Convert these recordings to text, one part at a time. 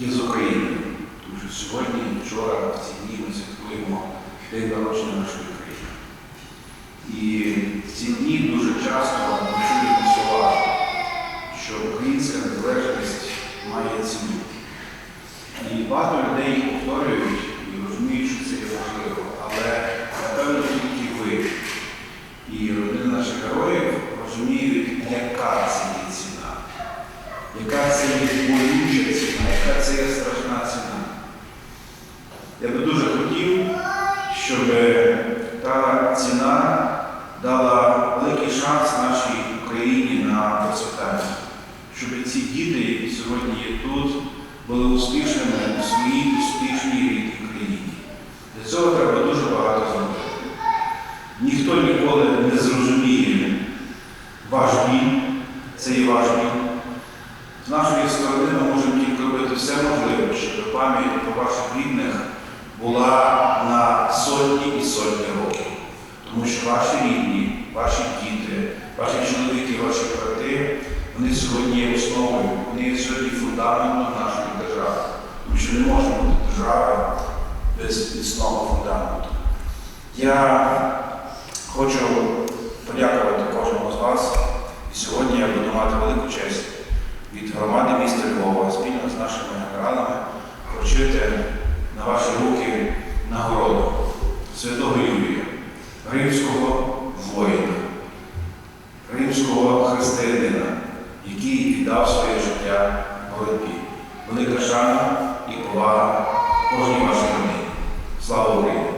є з України. Тому що сьогодні, вчора, в ці дні ми святкуємо день народження нашої країни. І в ці дні дуже часто ми чуємо слова, що українська незалежність має ціну. І багато людей повторюють і розуміють, що це є важливо. Але напевно тільки ви і родини наших героїв розуміють, яка це є ціна, яка це є болюча ціна, яка це є страшна ціна. Я би дуже хотів, щоб та ціна дала великий шанс нашій Україні на процвітання, щоб ці діти, які сьогодні є тут, були успішними у своїй успішній рідній країні. Для цього треба дуже багато зробити. Ніхто ніколи не зрозуміє ваш біль, це і ваш біль. З нашої сторони ми можемо тільки робити все можливе, щоб пам'ять про ваших рідних була на сотні і сотні років. Тому що ваші рідні, ваші діти, ваші чоловіки, ваші брати, вони сьогодні є основою, вони є сьогодні фундаментом нашої держави. Тому що не може бути держави без міцного фундаменту. Я хочу подякувати кожному з вас. І сьогодні я буду мати велику честь від громади міста Львова спільно з нашими генералами вручити на ваші руки нагороду святого Юрія, римського воїна, римського християнина, який віддав своє життя боротьбі. Велика шана і повага кожній вашій родині. Слава Україні!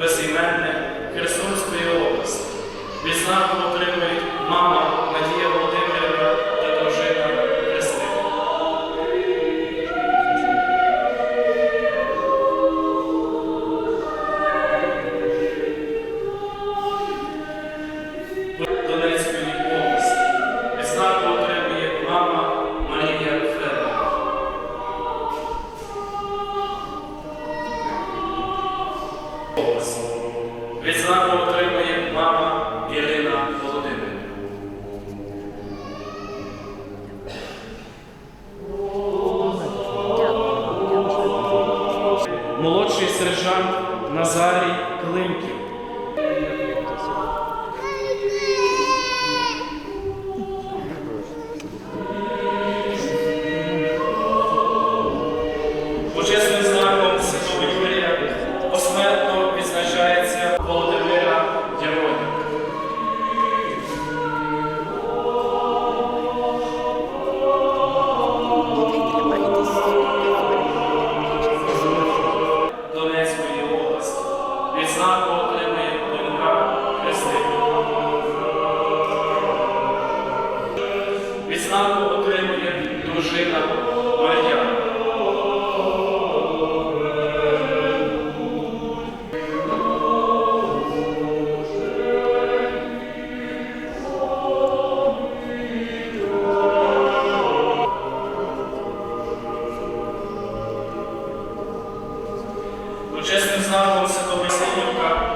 Безіменне Херсонської області. Відзнаку отримують мама Надія Володимирівна vazarem дружина моя. Ну, чесним знаком Святого Васильівка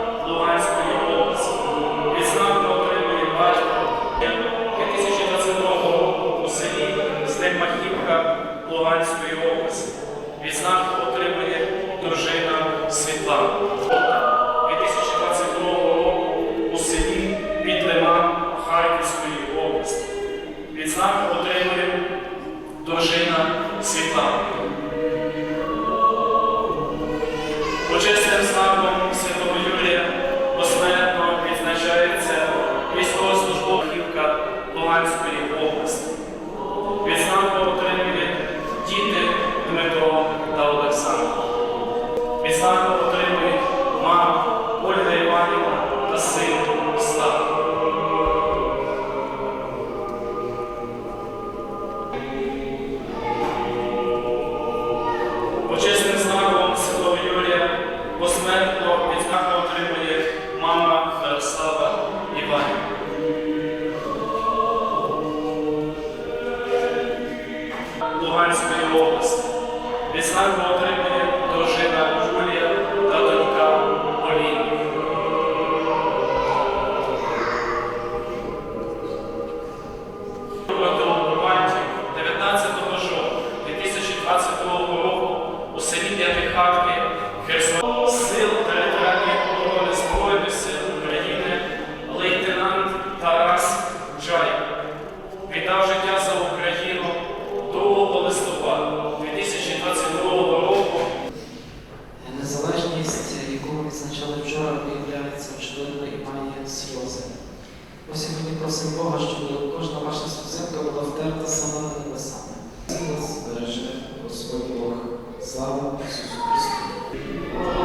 святого Юрія посмертно відзначається військовослужбовка Луганської області. Тобто кожна ваша сусідка була втерта саме на небеса. Збережи Господь Бог. Слава Ісусу Христу!